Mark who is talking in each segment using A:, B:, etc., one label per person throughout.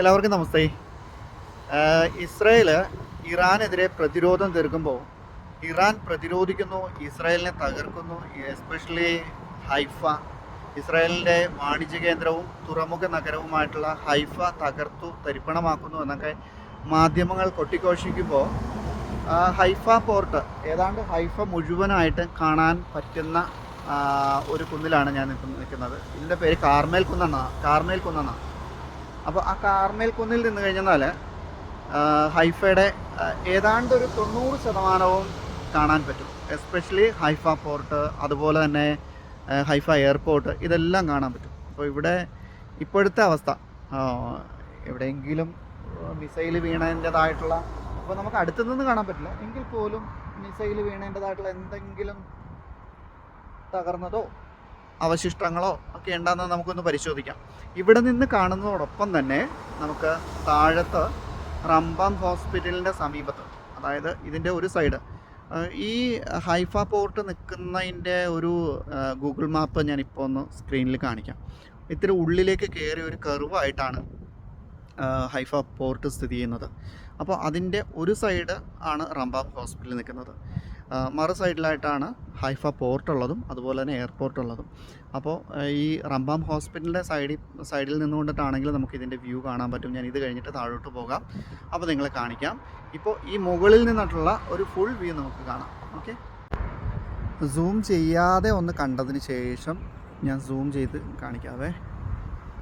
A: എല്ലാവർക്കും നമസ്തേ. ഇസ്രയേൽ ഇറാനെതിരെ പ്രതിരോധം തീർക്കുമ്പോൾ ഇറാൻ പ്രതിരോധിക്കുന്നു ഇസ്രായേലിനെ തകർക്കുന്നു എസ്പെഷ്യലി ഹൈഫ. ഇസ്രായേലിന്റെ വാണിജ്യ കേന്ദ്രവും തുറമുഖ നഗരവുമായിട്ടുള്ള ഹൈഫ തകർത്തു തരിപ്പണമാക്കുന്നു എന്നൊക്കെ മാധ്യമങ്ങൾ കൊട്ടിഘോഷിക്കുമ്പോൾ ഹൈഫ പോർട്ട് ഏതാണ്ട് ഹൈഫ മുഴുവനായിട്ട് കാണാൻ പറ്റുന്ന ഒരു കുന്നിലാണ് ഞാൻ നിൽക്കുന്നത്. ഇതിന്റെ പേര് കാർമേൽ കുന്നെന്നാണ് കാർമേൽ കുന്നെന്നാണ് അപ്പോൾ ആ കാർമേൽ കുന്നിൽ നിന്ന് കഴിഞ്ഞാൽ ഹൈഫയുടെ ഏതാണ്ട് ഒരു തൊണ്ണൂറ് ശതമാനവും കാണാൻ പറ്റും. എസ്പെഷ്യലി ഹൈഫ പോർട്ട് അതുപോലെ തന്നെ ഹൈഫ എയർപോർട്ട് ഇതെല്ലാം കാണാൻ പറ്റും. അപ്പോൾ ഇവിടെ ഇപ്പോഴത്തെ അവസ്ഥ എവിടെയെങ്കിലും മിസൈൽ വീണതിന്റെതായിട്ടുള്ള അപ്പോൾ നമുക്ക് അടുത്തു നിന്ന് കാണാൻ പറ്റില്ല. എങ്കിൽ പോലും മിസൈൽ വീണതിന്റെതായിട്ടുള്ള എന്തെങ്കിലും തകർന്നതോ അവശിഷ്ടങ്ങളോ ഒക്കെ ഉണ്ടെന്ന് നമുക്കൊന്ന് പരിശോധിക്കാം. ഇവിടെ നിന്ന് കാണുന്നതോടൊപ്പം തന്നെ നമുക്ക് താഴത്ത് റംബം ഹോസ്പിറ്റലിന്റെ സമീപത്ത് അതായത് ഇതിന്റെ ഒരു സൈഡ് ഈ ഹൈഫ പോർട്ട് നിൽക്കുന്നതിന്റെ ഒരു ഗൂഗിൾ മാപ്പ് ഞാൻ ഇപ്പോൾ ഒന്ന് സ്ക്രീനിൽ കാണിക്കാം. ഇത്തിരി ഉള്ളിലേക്ക് കയറി ഒരു കർവായിട്ടാണ് ഹൈഫ പോർട്ട് സ്ഥിതി ചെയ്യുന്നത്. അപ്പോൾ അതിന്റെ ഒരു സൈഡ് ആണ് റംബാം ഹോസ്പിറ്റൽ നിൽക്കുന്നത്. മറു സൈഡിലായിട്ടാണ് ഹൈഫ പോർട്ട് ഉള്ളതും അതുപോലെ തന്നെ എയർപോർട്ട് ഉള്ളതും. അപ്പോൾ ഈ റംബാം ഹോസ്പിറ്റലിന്റെ സൈഡിൽ സൈഡിൽ നിന്നുകൊണ്ടിട്ടാണെങ്കിൽ നമുക്ക് ഇതിന്റെ വ്യൂ കാണാൻ പറ്റും. ഞാൻ ഇത് കഴിഞ്ഞിട്ട് താഴോട്ട് പോകാം. അപ്പോൾ നിങ്ങളെ കാണിക്കാം. ഇപ്പോൾ ഈ മുകളിൽ നിന്നിട്ടുള്ള ഒരു ഫുൾ വ്യൂ നമുക്ക് കാണാം. ഓക്കെ? സൂം ചെയ്യാതെ ഒന്ന് കണ്ടതിന് ശേഷം ഞാൻ സൂം ചെയ്ത് കാണിക്കാവേ.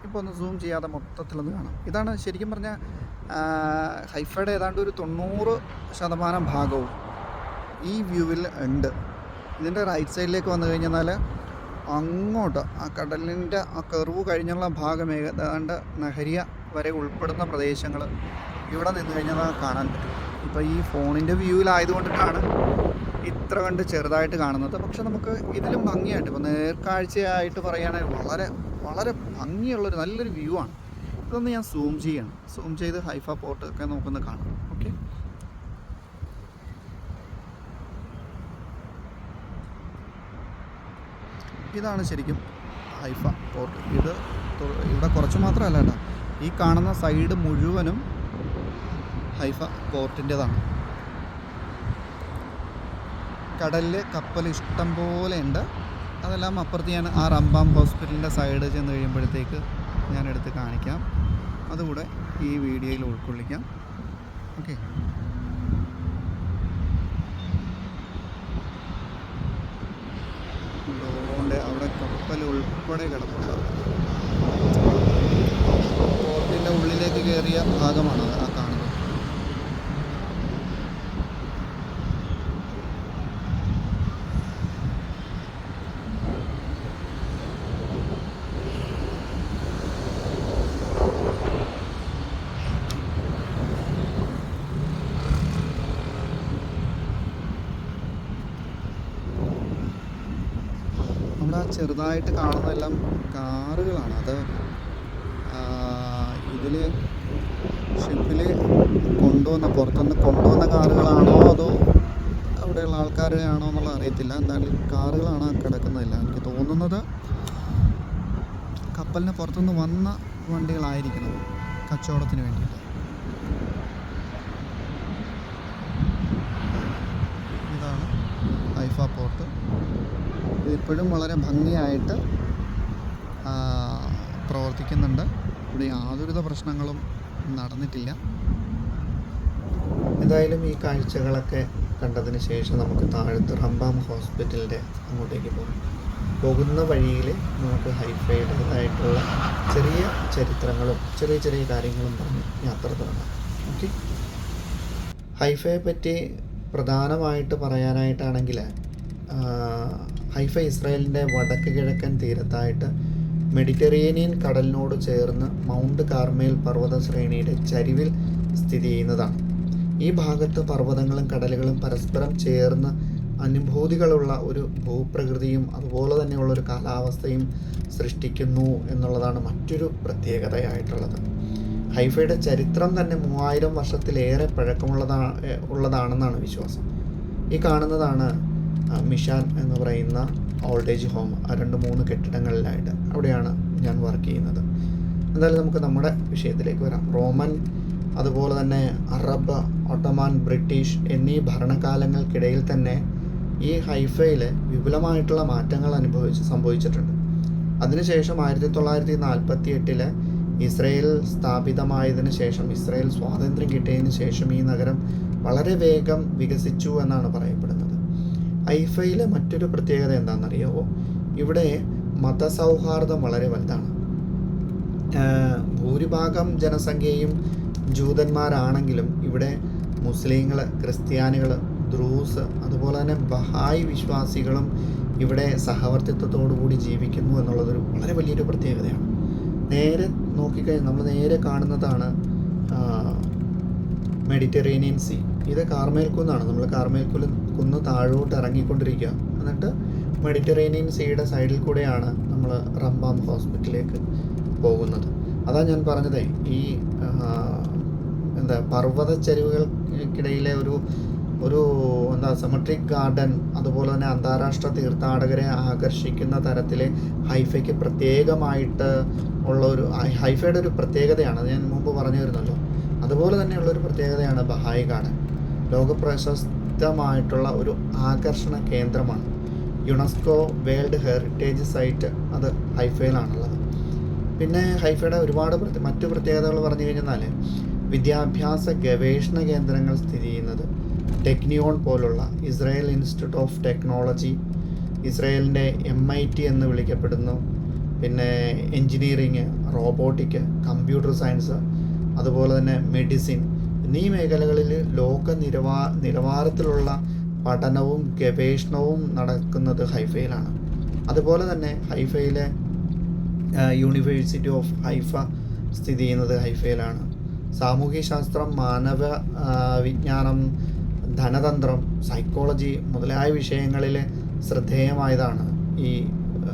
A: ഇപ്പോൾ ഒന്ന് സൂം ചെയ്യാതെ മൊത്തത്തിലൊന്ന് കാണാം. ഇതാണ് ശരിക്കും പറഞ്ഞാൽ ഹൈഫയുടെ ഏതാണ്ട് ഒരു തൊണ്ണൂറ് ശതമാനം ഭാഗവും. ഈ വ്യൂവിൽ ഉണ്ട്. ഇതിന്റെ റൈറ്റ് സൈഡിലേക്ക് വന്നു കഴിഞ്ഞാൽ അങ്ങോട്ട് ആ കടലിന്റെ ആ കർവ് കഴിഞ്ഞുള്ള ഭാഗം ഏതാണ്ട് നഹരിയ വരെ ഉൾപ്പെടുന്ന പ്രദേശങ്ങൾ ഇവിടെ നിന്ന് കഴിഞ്ഞാൽ കാണാൻ പറ്റും. ഇപ്പോൾ ഈ ഫോണിന്റെ വ്യൂവിലായതുകൊണ്ടിട്ടാണ് ഇത്ര കണ്ട് ചെറുതായിട്ട് കാണുന്നത്. പക്ഷെ നമുക്ക് ഇതിലും ഭംഗിയായിട്ട് ഇപ്പോൾ നേർക്കാഴ്ചയായിട്ട് പറയുകയാണെങ്കിൽ വളരെ വളരെ ഭംഗിയുള്ളൊരു നല്ലൊരു വ്യൂ ആണ്. ഇതൊന്ന് ഞാൻ സൂം ചെയ്യണം. സൂം ചെയ്ത് ഹൈഫ പോർട്ട് ഒക്കെ നമുക്കൊന്ന് കാണാം ഓക്കെ ഇതാണ് ശരിക്കും ഹൈഫ പോർട്ട് ഇത് ഇവിടെ കുറച്ച് മാത്രമല്ല കേട്ടോ. ഈ കാണുന്ന സൈഡ് മുഴുവനും ഹൈഫ പോർട്ടിന്റെതാണ് കടലിൽ കപ്പൽ ഇഷ്ടം പോലെ ഉണ്ട്. അതെല്ലാം അപ്പുറത്ത് ഞാൻ ആ റംബാം ഹോസ്പിറ്റലിന്റെ സൈഡ് ചെന്ന് കഴിയുമ്പോഴത്തേക്ക് ഞാൻ എടുത്ത് കാണിക്കാം. അതുകൂടെ ഈ വീഡിയോയിൽ ഉൾക്കൊള്ളിക്കാം. ഓക്കെ. അതുകൊണ്ട് അവിടെ കപ്പൽ ഉൾപ്പെടെ കിടപ്പുണ്ട് പോർട്ടിന്റെ ഉള്ളിലേക്ക് കയറിയ ഭാഗമാണ് ആ കാണുന്നത് നമ്മുടെ ആ ചെറുതായിട്ട് കാണുന്നതെല്ലാം കാറുകളാണ്. അത് ഇതിൽ ഷിപ്പിൽ കൊണ്ടുവന്ന പുറത്തുനിന്ന് കൊണ്ടുവന്ന കാറുകളാണോ അതോ അവിടെയുള്ള ആൾക്കാരെയാണോ എന്നുള്ളത് അറിയത്തില്ല. എന്തായാലും കാറുകളാണ് കിടക്കുന്നതില്ല. എനിക്ക് തോന്നുന്നത് കപ്പലിന് പുറത്തുനിന്ന് വന്ന വണ്ടികളായിരിക്കണം കച്ചവടത്തിന് വേണ്ടിയിട്ട് ഇതാണ് ഹൈഫ പോർട്ട് ഇതിപ്പോഴും വളരെ ഭംഗിയായിട്ട് പ്രവർത്തിക്കുന്നുണ്ട്. ഇവിടെ യാതൊരുവിധ പ്രശ്നങ്ങളും നടന്നിട്ടില്ല. എന്തായാലും ഈ കാഴ്ചകളൊക്കെ കണ്ടതിന് ശേഷം നമുക്ക് താഴത്ത് റംബാം ഹോസ്പിറ്റലിന്റെ അങ്ങോട്ടേക്ക് പോകാം. പോകുന്ന വഴിയിൽ നമുക്ക് ഹൈഫൈഡായിട്ടുള്ള ചെറിയ ചരിത്രങ്ങളും ചെറിയ ചെറിയ കാര്യങ്ങളും പറഞ്ഞ് യാത്ര തുടങ്ങാം. ഓക്കെ? ഹൈഫയെ പറ്റി പ്രധാനമായിട്ട് പറയാനായിട്ടാണെങ്കിൽ ഹൈഫ ഇസ്രായേലിന്റെ വടക്ക് കിഴക്കൻ തീരത്തായിട്ട് മെഡിറ്ററേനിയൻ കടലിനോട് ചേർന്ന് മൗണ്ട് കാർമേൽ പർവത ശ്രേണിയുടെ ചരിവിൽ സ്ഥിതി ചെയ്യുന്നതാണ്. ഈ ഭാഗത്ത് പർവതങ്ങളും കടലുകളും പരസ്പരം ചേർന്ന് അനുഭൂതികളുള്ള ഒരു ഭൂപ്രകൃതിയും അതുപോലെ തന്നെയുള്ള ഒരു കാലാവസ്ഥയും സൃഷ്ടിക്കുന്നു എന്നുള്ളതാണ് മറ്റൊരു പ്രത്യേകതയായിട്ടുള്ളത്. ഹൈഫയുടെ ചരിത്രം തന്നെ മൂവായിരം വർഷത്തിലേറെ പഴക്കമുള്ളതാ ഉള്ളതാണെന്നാണ് വിശ്വാസം. ഈ കാണുന്നതാണ് മിഷാൻ എന്ന് പറയുന്ന ഓൾഡ് ഏജ് ഹോം ആ രണ്ട് മൂന്ന് കെട്ടിടങ്ങളിലായിട്ട് അവിടെയാണ് ഞാൻ വർക്ക് ചെയ്യുന്നത്. എന്തായാലും നമുക്ക് നമ്മുടെ വിഷയത്തിലേക്ക് വരാം. റോമൻ അതുപോലെ തന്നെ അറബ് ഒട്ടമാൻ ബ്രിട്ടീഷ് എന്നീ ഭരണകാലങ്ങൾക്കിടയിൽ തന്നെ ഈ ഹൈഫയിൽ വിപുലമായിട്ടുള്ള മാറ്റങ്ങൾ അനുഭവിച്ച് സംഭവിച്ചിട്ടുണ്ട്. അതിനുശേഷം ആയിരത്തി തൊള്ളായിരത്തി നാൽപ്പത്തി എട്ടിൽ ഇസ്രയേൽ സ്ഥാപിതമായതിനു ശേഷം ഇസ്രയേൽ സ്വാതന്ത്ര്യം കിട്ടിയതിനു ശേഷം ഈ നഗരം വളരെ വേഗം വികസിച്ചു എന്നാണ് പറയപ്പെടുന്നത്. ഹൈഫയിലെ മറ്റൊരു പ്രത്യേകത എന്താണെന്നറിയാവോ ഇവിടെ മതസൗഹാർദ്ദം വളരെ വലുതാണ്. ഭൂരിഭാഗം ജനസംഖ്യയും ജൂതന്മാരാണെങ്കിലും ഇവിടെ മുസ്ലിങ്ങൾ ക്രിസ്ത്യാനികൾ ദ്രൂസ് അതുപോലെ തന്നെ ബഹായി വിശ്വാസികളും ഇവിടെ സഹവർത്തിത്വത്തോടു കൂടി ജീവിക്കുന്നു എന്നുള്ളതൊരു വളരെ വലിയൊരു പ്രത്യേകതയാണ്. നേരെ നോക്കിക്കഴിഞ്ഞാൽ നമ്മൾ നേരെ കാണുന്നതാണ് മെഡിറ്ററേനിയൻ സീ ഇത് കാർമേൽ കുന്നാണ് നമ്മൾ കാർമേൽ കുന്ന് താഴോട്ട് ഇറങ്ങിക്കൊണ്ടിരിക്കുക. എന്നിട്ട് മെഡിറ്ററേനിയൻ സീയുടെ സൈഡിൽ കൂടെയാണ് നമ്മൾ റംബാം ഹോസ്പിറ്റലിലേക്ക് പോകുന്നത്. അതാ ഞാൻ പറഞ്ഞത്. ഈ എന്താ പർവത ചരിവുകൾക്കിടയിലെ ഒരു ഒരു എന്താ സെമട്രിക് ഗാർഡൻ അതുപോലെ തന്നെ അന്താരാഷ്ട്ര തീർത്ഥാടകരെ ആകർഷിക്കുന്ന തരത്തിൽ ഹൈഫയ്ക്ക് പ്രത്യേകമായിട്ട് ഉള്ള ഒരു ഹൈഫയുടെ ഒരു പ്രത്യേകതയാണ്. ഞാൻ മുമ്പ് പറഞ്ഞു തരുന്നല്ലോ അതുപോലെ തന്നെയുള്ള ഒരു പ്രത്യേകതയാണ് ബഹായി ഗാർഡൻ ലോക പ്രശസ്തമായിട്ടുള്ള ഒരു ആകർഷണ കേന്ദ്രമാണ്. യുണെസ്കോ വേൾഡ് ഹെറിറ്റേജ് സൈറ്റ് അത് ഹൈഫയിലാണുള്ളത്. പിന്നെ ഹൈഫയുടെ ഒരുപാട് മറ്റു പ്രത്യേകതകൾ പറഞ്ഞു കഴിഞ്ഞാൽ വിദ്യാഭ്യാസ ഗവേഷണ കേന്ദ്രങ്ങൾ സ്ഥിതി ചെയ്യുന്നത് ടെക്നിയോൺ പോലുള്ള ഇസ്രായേൽ ഇൻസ്റ്റിറ്റ്യൂട്ട് ഓഫ് ടെക്നോളജി ഇസ്രായേലിന്റെ എം ഐ ടി എന്ന് വിളിക്കപ്പെടുന്നു. പിന്നെ എൻജിനീയറിങ് റോബോട്ടിക് കമ്പ്യൂട്ടർ സയൻസ് അതുപോലെ തന്നെ മെഡിസിൻ എന്നീ മേഖലകളിൽ ലോക നിലവാ നിലവാരത്തിലുള്ള പഠനവും ഗവേഷണവും നടക്കുന്നത് ഹൈഫയിലാണ്. അതുപോലെ തന്നെ ഹൈഫയിലെ യൂണിവേഴ്സിറ്റി ഓഫ് ഹൈഫ സ്ഥിതി ചെയ്യുന്നത് ഹൈഫയിലാണ്. സാമൂഹ്യശാസ്ത്രം മാനവ വിജ്ഞാനം ധനതന്ത്രം സൈക്കോളജി മുതലായ വിഷയങ്ങളിൽ ശ്രദ്ധേയമായതാണ് ഈ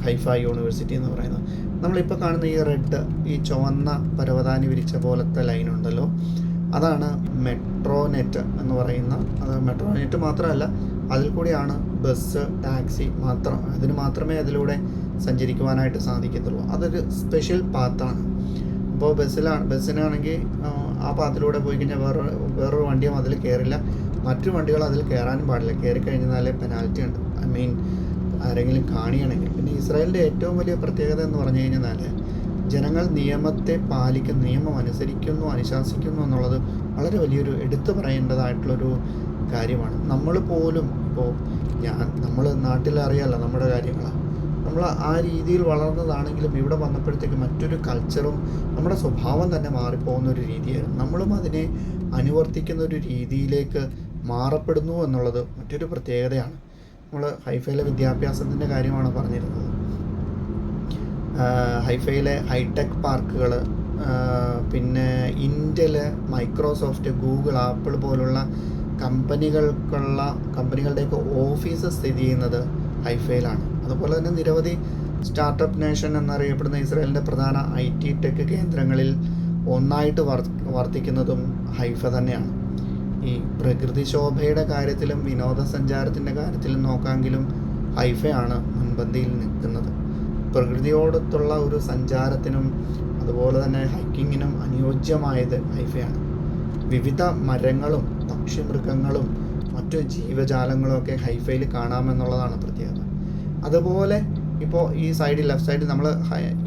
A: ഹൈഫ യൂണിവേഴ്സിറ്റി എന്ന് പറയുന്നത്. നമ്മളിപ്പോൾ കാണുന്ന ഈ റെഡ് ഈ ചുവന്ന പരവതാനി വിരിച്ച പോലത്തെ ലൈൻ ഉണ്ടല്ലോ. അതാണ് മെട്രോനെറ്റ് എന്ന് പറയുന്ന അത് മെട്രോനെറ്റ് മാത്രമല്ല അതിൽ കൂടിയാണ് ബസ് ടാക്സി മാത്രം അതിന് മാത്രമേ അതിലൂടെ സഞ്ചരിക്കുവാനായിട്ട് സാധിക്കത്തുള്ളൂ. അതൊരു സ്പെഷ്യൽ പാത്താണ് അപ്പോൾ ബസ്സിലാണ് ബസ്സിനാണെങ്കിൽ ആ, പാത്തിലൂടെ പോയി കഴിഞ്ഞാൽ വേറെ വേറൊരു വണ്ടിയും അതിൽ കയറില്ല മറ്റു വണ്ടികൾ അതിൽ കയറാനും പാടില്ല. കയറി കഴിഞ്ഞാലേ പെനാൽറ്റി ഉണ്ട്. ഐ മീൻ ആരെങ്കിലും കാണുകയാണെങ്കിൽ പിന്നെ ഇസ്രായേലിന്റെ ഏറ്റവും വലിയ പ്രത്യേകത എന്ന് പറഞ്ഞു കഴിഞ്ഞാൽ ജനങ്ങൾ നിയമത്തെ പാലിക്കുന്ന നിയമം അനുസരിക്കുന്നു അനുശാസിക്കുന്നു എന്നുള്ളത് വളരെ വലിയൊരു എടുത്തു പറയേണ്ടതായിട്ടുള്ളൊരു കാര്യമാണ്. നമ്മൾ പോലും ഇപ്പോൾ ഞാൻ നമ്മൾ നാട്ടിൽ നമ്മുടെ കാര്യങ്ങളാണ്. നമ്മൾ ആ രീതിയിൽ വളർന്നതാണെങ്കിലും ഇവിടെ വന്നപ്പോഴത്തേക്ക് മറ്റൊരു കൾച്ചറും നമ്മുടെ സ്വഭാവം തന്നെ മാറിപ്പോകുന്ന ഒരു രീതിയായിരുന്നു. നമ്മളും അതിനെ അനുവർത്തിക്കുന്ന ഒരു രീതിയിലേക്ക് മാറപ്പെടുന്നു എന്നുള്ളത് മറ്റൊരു പ്രത്യേകതയാണ്. നമ്മൾ ഹൈഫൈയിലെ വിദ്യാഭ്യാസത്തിന്റെ കാര്യമാണ് പറഞ്ഞിരുന്നത്. ഹൈഫൈയിലെ ഹൈടെക് പാർക്കുകൾ പിന്നെ ഇന്റൽ മൈക്രോസോഫ്റ്റ് ഗൂഗിൾ ആപ്പിൾ പോലുള്ള കമ്പനികൾക്കുള്ള കമ്പനികളുടെയൊക്കെ ഓഫീസ് സ്ഥിതി ചെയ്യുന്നത് ഹൈഫയിലാണ്. അതുപോലെ തന്നെ നിരവധി സ്റ്റാർട്ടപ്പ് നേഷൻ എന്നറിയപ്പെടുന്ന ഇസ്രായേലിന്റെ പ്രധാന ഐ ടി ടെക് കേന്ദ്രങ്ങളിൽ ഒന്നായിട്ട് വർ വർത്തിക്കുന്നതും ഹൈഫ തന്നെയാണ്. ഈ പ്രകൃതിശോഭയുടെ കാര്യത്തിലും വിനോദസഞ്ചാരത്തിന്റെ കാര്യത്തിലും നോക്കാമെങ്കിലും ഹൈഫയാണ് മുൻപന്തിയിൽ നിൽക്കുന്നത്. പ്രകൃതിയോടൊത്തുള്ള ഒരു സഞ്ചാരത്തിനും അതുപോലെ തന്നെ ഹൈക്കിങ്ങിനും അനുയോജ്യമായത് ഹൈഫയാണ് വിവിധ മരങ്ങളും പക്ഷിമൃഗങ്ങളും മറ്റു ജീവജാലങ്ങളും ഒക്കെ ഹൈഫയിൽ കാണാമെന്നുള്ളതാണ് പ്രത്യേകത. അതുപോലെ ഇപ്പോൾ ഈ സൈഡ് ലെഫ്റ്റ് സൈഡ് നമ്മൾ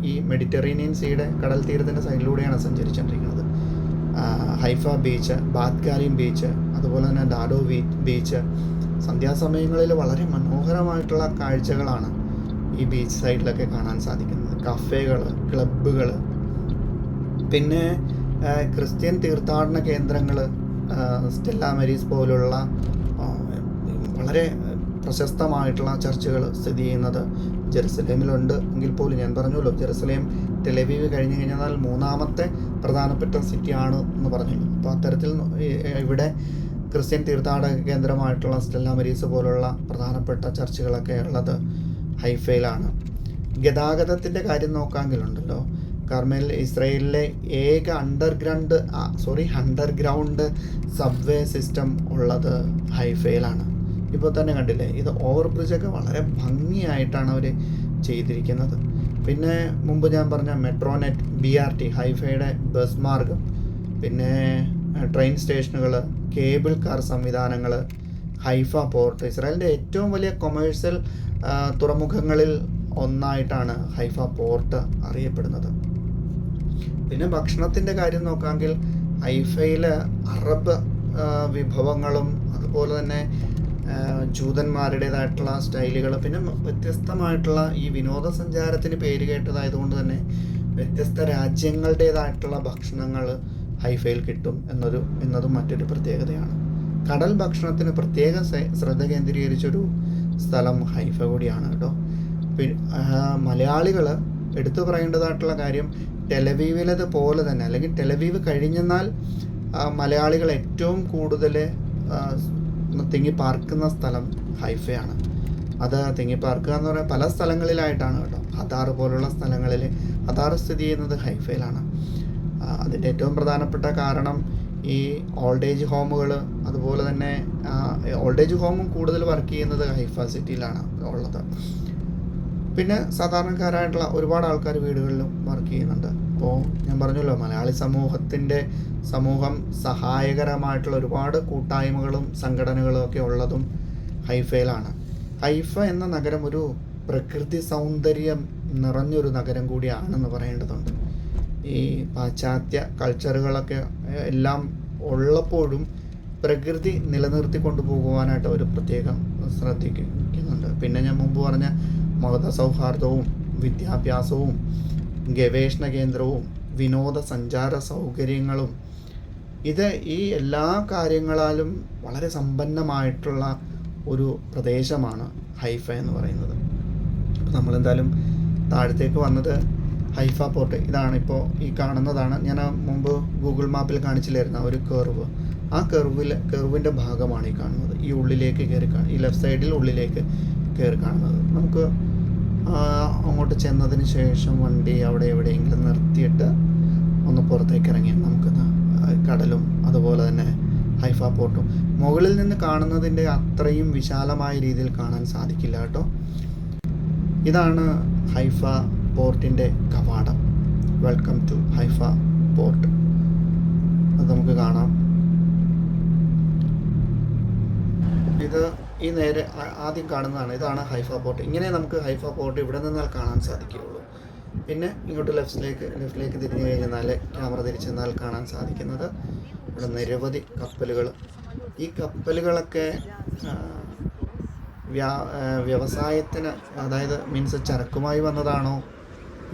A: ഈ മെഡിറ്ററേനിയൻ സീയുടെ കടൽ തീരത്തിന്റെ സൈഡിലൂടെയാണ് സഞ്ചരിച്ചുകൊണ്ടിരിക്കുന്നത് Haifa beach Bat Galim beach അതുപോലെ തന്നെ ഡാഡോ ബീച്ച്. സന്ധ്യാസമയങ്ങളിൽ വളരെ മനോഹരമായിട്ടുള്ള കാഴ്ചകളാണ് ഈ ബീച്ച് സൈഡിലൊക്കെ കാണാൻ സാധിക്കുന്നത്. കഫേകൾ ക്ലബ്ബുകൾ. പിന്നെ ക്രിസ്ത്യൻ തീർത്ഥാടന കേന്ദ്രങ്ങൾ സ്റ്റെല്ല മരീസ് പോലുള്ള വളരെ പ്രശസ്തമായിട്ടുള്ള ചർച്ചുകൾ സ്ഥിതി ചെയ്യുന്നത് ജെറുസലേമിലുണ്ട്. എങ്കിൽ പോലും ഞാൻ പറഞ്ഞല്ലോ ജെറുസലേം ടെലവീവ് കഴിഞ്ഞ് കഴിഞ്ഞാൽ മൂന്നാമത്തെ പ്രധാനപ്പെട്ട സിറ്റിയാണ് എന്ന് പറഞ്ഞു അപ്പോൾ അത്തരത്തിൽ ഇവിടെ ക്രിസ്ത്യൻ തീർത്ഥാടക കേന്ദ്രമായിട്ടുള്ള സ്റ്റെല്ല മരീസ് പോലുള്ള പ്രധാനപ്പെട്ട ചർച്ചുകളൊക്കെ ഉള്ളത് ഹൈഫയിലാണ്. ഗതാഗതത്തിന്റെ കാര്യം നോക്കാമെങ്കിലുണ്ടല്ലോ കാർമേൽ ഇസ്രയേലിലെ ഏക underground sorry underground subway system ഉള്ളത് ഹൈഫയിലാണ്. ഇപ്പോൾ തന്നെ കണ്ടില്ലേ? ഇത് ഓവർ ബ്രിഡ്ജൊക്കെ വളരെ ഭംഗിയായിട്ടാണ് അവർ ചെയ്തിരിക്കുന്നത്. പിന്നെ മുമ്പ് ഞാൻ പറഞ്ഞ മെട്രോനെറ്റ് ബി ആർ ടി ഹൈഫൈയുടെ ബസ് മാർഗം പിന്നെ ട്രെയിൻ സ്റ്റേഷനുകൾ കേബിൾ കാർ സംവിധാനങ്ങൾ ഹൈഫ പോർട്ട് ഇസ്രായേലിന്റെ ഏറ്റവും വലിയ കൊമേഴ്സ്യൽ തുറമുഖങ്ങളിൽ ഒന്നായിട്ടാണ് ഹൈഫ പോർട്ട് അറിയപ്പെടുന്നത്. പിന്നെ ഭക്ഷണത്തിന്റെ കാര്യം നോക്കാമെങ്കിൽ ഹൈഫയിൽ അറബ് വിഭവങ്ങളും അതുപോലെ തന്നെ ജൂതന്മാരുടേതായിട്ടുള്ള സ്റ്റൈലുകൾ. പിന്നെ വ്യത്യസ്തമായിട്ടുള്ള ഈ വിനോദസഞ്ചാരത്തിന് പേര് കേട്ടതായതുകൊണ്ട് തന്നെ വ്യത്യസ്ത രാജ്യങ്ങളുടേതായിട്ടുള്ള ഭക്ഷണങ്ങൾ ഹൈഫയിൽ കിട്ടും എന്നൊരു എന്നതും മറ്റൊരു പ്രത്യേകതയാണ്. കടൽ ഭക്ഷണത്തിന് പ്രത്യേക ശ്രദ്ധ കേന്ദ്രീകരിച്ചൊരു സ്ഥലം ഹൈഫ കൂടിയാണ് കേട്ടോ. മലയാളികൾ എടുത്തു പറയേണ്ടതായിട്ടുള്ള കാര്യം ടെലവീവിലത് പോലെ തന്നെ അല്ലെങ്കിൽ ടെലവീവ് കഴിഞ്ഞെന്നാൽ മലയാളികൾ ഏറ്റവും കൂടുതൽ തിങ്ങി പാർക്കുന്ന സ്ഥലം ഹൈഫേ ആണ് അത് തിങ്ങി പാർക്കുക എന്ന് പറയുന്നത് പല സ്ഥലങ്ങളിലായിട്ടാണ് കേട്ടോ. ഹദാർ പോലുള്ള സ്ഥലങ്ങളിൽ ഹദാർ സ്ഥിതി ചെയ്യുന്നത് ഹൈഫയിലാണ്. അതിന്റെ ഏറ്റവും പ്രധാനപ്പെട്ട കാരണം ഈ ഓൾഡ് ഏജ് ഹോമുകൾ അതുപോലെ തന്നെ ഓൾഡ് ഏജ് ഹോമും കൂടുതൽ വർക്ക് ചെയ്യുന്നത് ഹൈഫ സിറ്റിയിലാണ് ഉള്ളത്. പിന്നെ സാധാരണക്കാരായിട്ടുള്ള ഒരുപാട് ആൾക്കാർ വീടുകളിലും വർക്ക് ചെയ്യുന്നുണ്ട്. അപ്പോൾ ഞാൻ പറഞ്ഞല്ലോ മലയാളി സമൂഹത്തിന്റെ സമൂഹം സഹായകരമായിട്ടുള്ള ഒരുപാട് കൂട്ടായ്മകളും സംഘടനകളും ഒക്കെ ഉള്ളതും ഹൈഫയിലാണ്. ഹൈഫ എന്ന നഗരം ഒരു പ്രകൃതി സൗന്ദര്യം നിറഞ്ഞൊരു നഗരം കൂടിയാണെന്ന് പറയേണ്ടതുണ്ട്. ഈ പാശ്ചാത്യ കൾച്ചറുകളൊക്കെ എല്ലാം ഉള്ളപ്പോഴും പ്രകൃതി നിലനിർത്തി കൊണ്ടുപോകുവാനായിട്ട് ഒരു പ്രത്യേകം ശ്രദ്ധിക്കുന്നുണ്ട്. പിന്നെ ഞാൻ മുമ്പ് പറഞ്ഞ മത സൗഹാർദ്ദവും വിദ്യാഭ്യാസവും ഗവേഷണ കേന്ദ്രവും വിനോദസഞ്ചാര സൗകര്യങ്ങളും. ഇത് ഈ എല്ലാ കാര്യങ്ങളാലും വളരെ സമ്പന്നമായിട്ടുള്ള ഒരു പ്രദേശമാണ് ഹൈഫ എന്ന് പറയുന്നത്. നമ്മളെന്തായാലും താഴത്തേക്ക് വന്നത് ഹൈഫ പോർട്ട്. ഇതാണ് ഇപ്പോൾ ഈ കാണുന്നതാണ്. ഞാൻ മുമ്പ് ഗൂഗിൾ മാപ്പിൽ കാണിച്ചില്ലായിരുന്നു ഒരു കർവ്. ആ കർവിൽ കർവിന്റെ ഭാഗമാണ് ഈ കാണുന്നത്. ഈ ഉള്ളിലേക്ക് കയറി കാണും ഈ ലെഫ്റ്റ് സൈഡിൽ ഉള്ളിലേക്ക് കയറി കാണുന്നത്. നമുക്ക് അങ്ങോട്ട് ചെന്നതിന് ശേഷം വണ്ടി അവിടെ എവിടെയെങ്കിലും നിർത്തിയിട്ട് ഒന്ന് പുറത്തേക്ക് ഇറങ്ങി. നമുക്ക് കടലും അതുപോലെ തന്നെ ഹൈഫ പോർട്ടും. മുകളിൽ നിന്ന് കാണുന്നതിന്റെ അത്രയും വിശാലമായ രീതിയിൽ കാണാൻ സാധിക്കില്ല കേട്ടോ. ഇതാണ് ഹൈഫ പോർട്ടിന്റെ കവാടം. Welcome to Haifa port. അത് നമുക്ക് കാണാം. ഇത് ഈ നേരെ ആദ്യം കാണുന്നതാണ്. ഇതാണ് ഹൈഫ പോർട്ട്. ഇങ്ങനെ നമുക്ക് ഹൈഫ പോർട്ട് ഇവിടെ നിന്നാൽ കാണാൻ സാധിക്കുകയുള്ളൂ. പിന്നെ ഇങ്ങോട്ട് ലെഫ്റ്റിലേക്ക് ലെഫ്റ്റിലേക്ക് തിരിഞ്ഞു കഴിഞ്ഞാൽ ക്യാമറ തിരിച്ചെന്നാൽ കാണാൻ സാധിക്കുന്നത് ഇവിടെ നിരവധി കപ്പലുകൾ ഈ കപ്പലുകളൊക്കെ വ്യാ വ്യവസായത്തിന് അതായത് മീൻസ് ചരക്കുമായി വന്നതാണോ?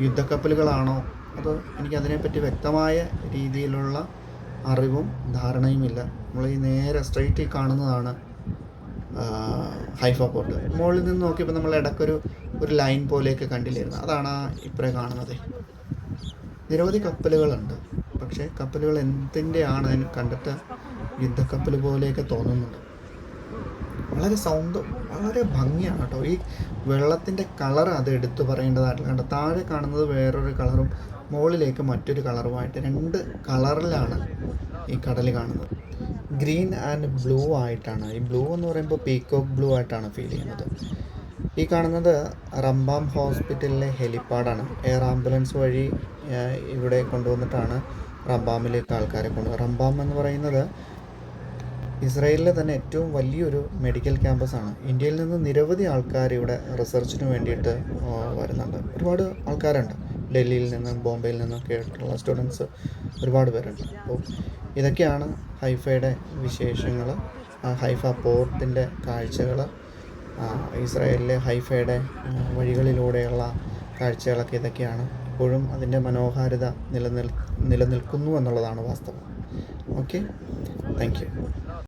A: യുദ്ധക്കപ്പലുകളാണോ? അത് എനിക്കതിനെപ്പറ്റി വ്യക്തമായ രീതിയിലുള്ള അറിവും ധാരണയുമില്ല. നമ്മൾ ഈ നേരെ സ്ട്രൈറ്റിൽ കാണുന്നതാണ് ഹൈഫ പോർട്ട് മുകളിൽ നിന്ന് നോക്കിയപ്പോൾ നമ്മൾ ഇടയ്ക്കൊരു ഒരു ലൈൻ പോലെയൊക്കെ കണ്ടില്ലായിരുന്നു. അതാണ് ഇപ്പോഴേ കാണുന്നത്. നിരവധി കപ്പലുകളുണ്ട്. പക്ഷേ കപ്പലുകൾ എന്തിന്റെയാണ് അതിന് കണ്ടിട്ട് യുദ്ധക്കപ്പൽ പോലെയൊക്കെ തോന്നുന്നുണ്ട്. വളരെ സൗണ്ട് വളരെ ഭംഗിയാണ് കേട്ടോ. ഈ വെള്ളത്തിന്റെ കളർ അത് എടുത്തു പറയേണ്ടതായിട്ടുള്ള കണ്ടോ താഴെ കാണുന്നത് വേറൊരു കളറും മുകളിലേക്ക് മറ്റൊരു കളറുമായിട്ട് രണ്ട് കളറിലാണ് ഈ കടൽ കാണുന്നത്. ഗ്രീൻ ആൻഡ് ബ്ലൂ ആയിട്ടാണ്. ഈ ബ്ലൂ എന്ന് പറയുമ്പോൾ പീക്കോക്ക് ബ്ലൂ ആയിട്ടാണ് ഫീൽ ചെയ്യുന്നത്. ഈ കാണുന്നത് റംബാം ഹോസ്പിറ്റലിലെ ഹെലിപ്പാഡാണ്. എയർ ആംബുലൻസ് വഴി ഇവിടെ കൊണ്ടുവന്നിട്ടാണ് റംബാമിലേക്ക് ആൾക്കാരെ കൊണ്ടുപോകുന്നത് റംബാം എന്ന് പറയുന്നത് ഇസ്രായേലിലെ തന്നെ ഏറ്റവും വലിയൊരു മെഡിക്കൽ ക്യാമ്പസാണ് ഇന്ത്യയിൽ നിന്ന് നിരവധി ആൾക്കാർ ഇവിടെ റിസർച്ചിന് വേണ്ടിയിട്ട് വരുന്നുണ്ട്. ഒരുപാട് ആൾക്കാരുണ്ട്. ഡൽഹിയിൽ നിന്നും ബോംബെയിൽ നിന്നൊക്കെ ആയിട്ടുള്ള സ്റ്റുഡൻസ് ഒരുപാട് പേരുണ്ട്. അപ്പോൾ ഇതൊക്കെയാണ് ഹൈഫയുടെ വിശേഷങ്ങൾ. ഹൈഫ പോർട്ടിന്റെ കാഴ്ചകൾ ഇസ്രായേലിലെ ഹൈഫയുടെ വഴികളിലൂടെയുള്ള കാഴ്ചകളൊക്കെ ഇതൊക്കെയാണ് ഇപ്പോഴും അതിന്റെ മനോഹാരിത നിലനിൽ നിലനിൽക്കുന്നു എന്നുള്ളതാണ് വാസ്തവം. ഓക്കെ? Thank you